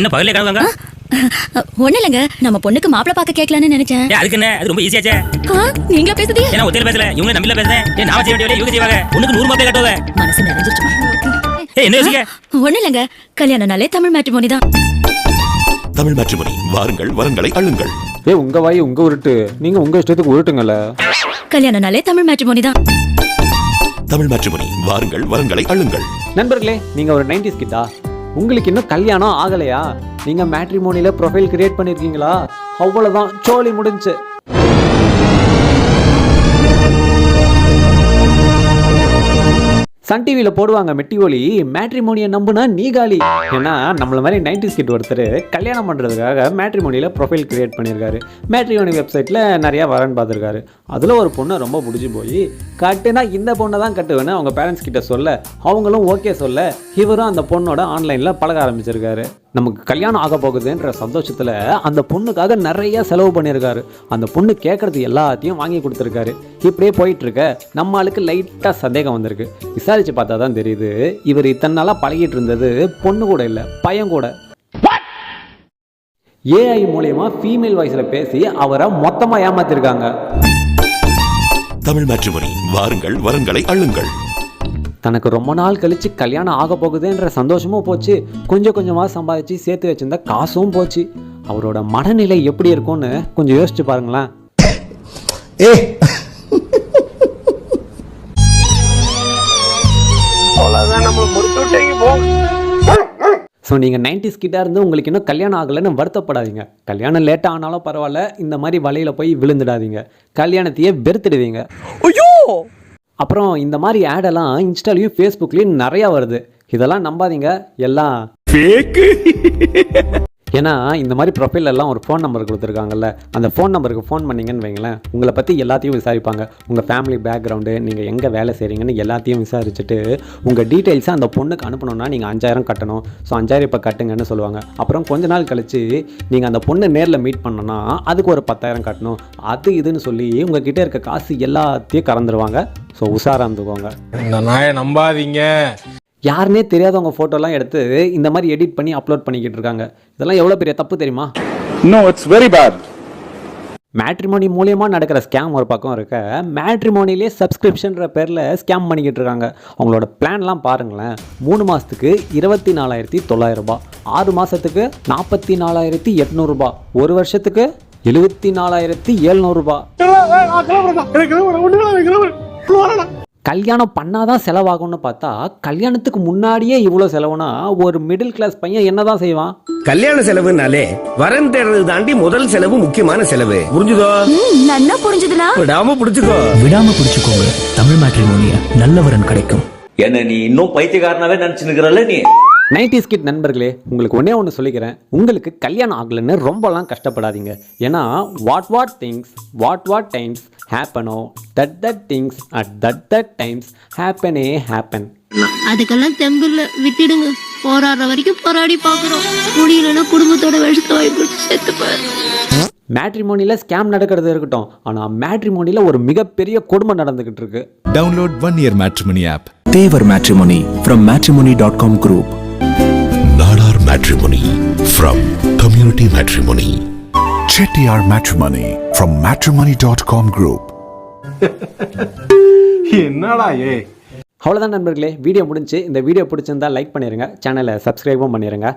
என்ன பகலே கிளம்புங்க ஒண்ணு இல்லைங்க. நம்ம பொண்ணுக்கு மாப்பிளை பார்க்க கேட்கலான்னு நினைச்சேன். ஏ அதுக்கு என்ன? அது ரொம்ப ஈஸியாச்சே ஆ, நீங்களா பேசுதே? ஏன்னா ஒத்தையில பேசல. இவங்க நம்பில பேசுறேன் ஏன் நாம செய்ய வேண்டிய இவங்க செய்வாங்க. உனக்கு நூறு மாப்பிளை கட்டுவாங்க. மனசு நிறைஞ்சிருச்சுமா? ஏய் என்ன யோசிக்க? ஒண்ணு இல்லைங்க. கல்யாணம்னாலே தமிழ் மேட்ரிமோனி தான். தமிழ் மேட்ரிமோனி வாருங்கள் வரங்களை அள்ளுங்கள். ஏ உங்க வாய் உங்க உருட்டு. நீங்க உங்க இஷ்டத்துக்கு உருட்டுங்கல்ல. கல்யாணம்னாலே தமிழ் மேட்ரிமோனி தான். தமிழ் மேட்ரிமோனி வாருங்கள் வரங்களை அள்ளுங்கள். நண்பர்களே நீங்க ஒரு நைன்டிஸ் கிட்டா? உங்களுக்கு இன்னும் கல்யாணம் ஆகலையா? நீங்க மேட்ரிமோனியில் ப்ரொஃபைல் கிரியேட் பண்ணிருக்கீங்களா? அவ்வளவுதான் சோழி முடிஞ்சு. சன் டிவியில் போடுவாங்க மெட்டி ஒலி மேட்ரிமோனியை நம்புனா நீ காலி. ஏன்னா நம்மள மாதிரி நைன்டிஸ் கிட் ஒருத்தர் கல்யாணம் பண்ணுறதுக்காக மேட்ரிமோனியில் ப்ரொஃபைல் கிரியேட் பண்ணியிருக்காரு. மேட்ரிமோனி வெப்சைட்டில் நிறையா வரன் பார்த்துருக்காரு. அதில் ஒரு பொண்ணை ரொம்ப பிடிச்சி போய் கட்டுனா இந்த பொண்ணை தான் கட்டுவேன்னு அவங்க பேரண்ட்ஸ் கிட்ட சொல்ல அவங்களும் ஓகே சொல்ல இவரும் அந்த பொண்ணோட ஆன்லைனில் பழக ஆரம்பிச்சிருக்காரு. நமக்கு கல்யாணம் ஆக போகுதுன்ற சந்தோஷத்தில் அந்த பொண்ணுக்காக நிறைய செலவு பண்ணியிருக்காரு. அந்த பொண்ணு கேட்குறது எல்லாத்தையும் வாங்கி கொடுத்துருக்காரு. இப்படியே போயிட்டு இருக்க நம்ம ஆளுக்கு லைட்டாக சந்தேகம் வந்திருக்கு. விசாரிச்சு பார்த்தா தான் தெரியுது இவர் இத்தனை நாளாக பழகிட்டு இருந்தது பொண்ணு கூட இல்லை பையன் கூட. ஏஐ மூலயமா ஃபீமேல் வாய்ஸில் பேசி அவரை மொத்தமாக ஏமாத்திருக்காங்க. தமிழ் மேட்ரிமோனி வாருங்கள் வரங்களை அள்ளுங்கள். தனக்கு ரொம்ப நாள் கழிச்சு கல்யாணம் ஆக போகுதுன்ற சந்தோஷமும் போச்சு. கொஞ்சம் கொஞ்சமாக சம்பாதிச்சு சேர்த்து வச்சிருந்த காசும் போச்சு. அவரோட மனநிலை எப்படி இருக்கும்னு கொஞ்சம் யோசிச்சு பாருங்களேன். ஸோ நீங்கள் நைன்டிஸ் கிட்ட இருந்து உங்களுக்கு இன்னும் கல்யாணம் ஆகலைன்னு வருத்தப்படாதீங்க. கல்யாணம் லேட்டாக ஆனாலும் பரவாயில்ல. இந்த மாதிரி வலையில் போய் விழுந்துடாதீங்க. கல்யாணத்தையே வெறுத்துடுவீங்க. அப்புறம் இந்த மாதிரி ஆடெல்லாம் இன்ஸ்டாலையும் ஃபேஸ்புக்லேயும் நிறையா வருது. இதெல்லாம் நம்பாதீங்க எல்லாம். ஏன்னா இந்த மாதிரி ப்ரொஃபைல் எல்லாம் ஒரு ஃபோன் நம்பர் கொடுத்துருக்காங்கல்ல அந்த ஃபோன் நம்பருக்கு ஃபோன் பண்ணீங்கன்னு வைங்களேன் உங்களை பற்றி எல்லாத்தையும் விசாரிப்பாங்க. உங்கள் ஃபேமிலி பேக்ரவுண்டு நீங்கள் எங்கே வேலை செய்கிறீங்கன்னு எல்லாத்தையும் விசாரிச்சுட்டு உங்கள் டீட்டெயில்ஸை அந்த பொண்ணுக்கு அனுப்பணும்னா நீங்கள் அஞ்சாயிரம் கட்டணும். ஸோ அஞ்சாயிரம் இப்போ கட்டுங்கன்னு சொல்லுவாங்க. அப்புறம் கொஞ்ச நாள் கழிச்சு நீங்கள் அந்த பொண்ணை நேரில் மீட் பண்ணணும்னா அதுக்கு ஒரு பத்தாயிரம் கட்டணும். அது இதுன்னு சொல்லி உங்கள் கிட்ட இருக்க காசு எல்லாத்தையும் கறந்துருவாங்க. ஸோ உஷாராக இருந்துக்கோங்க. இந்த நாயை நம்பாதீங்க. யாருனே தெரியாதவங்க ஃபோட்டோலாம் எடுத்து இந்த மாதிரி எடிட் பண்ணி அப்லோட் பண்ணிக்கிட்டு இருக்காங்க. இதெல்லாம் எவ்வளோ பெரிய தப்பு தெரியுமா? No, it's very bad. Matrimony மூலியமா நடக்கிற ஸ்கேம் ஒரு பக்கம் இருக்க மேட்ரிமோனிலே சப்ஸ்கிரிப்ஷன்ற பேரில் ஸ்கேம் பண்ணிக்கிட்டு இருக்காங்க. அவங்களோட பிளான்லாம் பாருங்களேன். மூணு மாதத்துக்கு இருபத்தி நாலாயிரத்தி தொள்ளாயிரம் ரூபாய். ஆறு மாதத்துக்கு நாற்பத்தி நாலாயிரத்தி எட்நூறுபா ஒரு வருஷத்துக்கு எழுபத்தி நாலாயிரத்தி எழுநூறுபா கல்யாணம் பண்ணாதான் செலவாகும்னு பார்த்தா கல்யாணத்துக்கு முன்னாடியே இவ்வளோ செலவுனா ஒரு மிடில் கிளாஸ் பையன் என்னதான் செய்வான்? கல்யாண செலவுனாலே வரன் தேடுறது தாண்டி முதல் செலவு முக்கியமான செலவு. புரிஞ்சுதோ? நல்லா புரிஞ்சதுனா விடாம புடிச்சுக்கோ. விடாம பிடிச்சுக்கோங்க. தமிழ் மேட்ரிமோனிய நல்லவரன் கிடைக்கும். என்ன நீ இன்னும் பைத்தியக்காரனாவே நினைச்சுனுக்கிறல்ல நீ? நைன்டிஸ் கிட் நண்பர்களே உங்களுக்கு ஒன்றே ஒன்று சொல்லிக்கிறேன். உங்களுக்கு கல்யாணம் ஆகலைன்னு ரொம்பலாம் கஷ்டப்படாதீங்க. ஏன்னா what what things what what times ஹேப்பனோ that that things at that that times ஹேப்பனே happen அதுக்கெல்லாம் தெம்பில்ல விட்டுடுங்க. போராடுற வரைக்கும் போராடி பாக்குறோம் முடியலன்னா குடும்பத்தோட விஷத்தை வாய்ப்பு செத்துப்பாரு மேட்ரிமோனியில் ஸ்கேம் நடக்கிறது இருக்கட்டும். ஆனால் மேட்ரிமோனியில் ஒரு மிகப்பெரிய கொடுமை நடந்துக்கிட்டு இருக்கு. Download One Year Matrimony app. Thevar matrimony from matrimony dot com group Nadar matrimony from community matrimony Chettiar Matrimony from matrimony.com group. என்னடா ஏ அவ்வளோதான் நண்பர்களே வீடியோ முடிஞ்சு இந்த வீடியோ பிடிச்சிருந்தா லைக் பண்ணிடுங்க சேனலை சப்ஸ்கிரைபும் பண்ணிடுங்க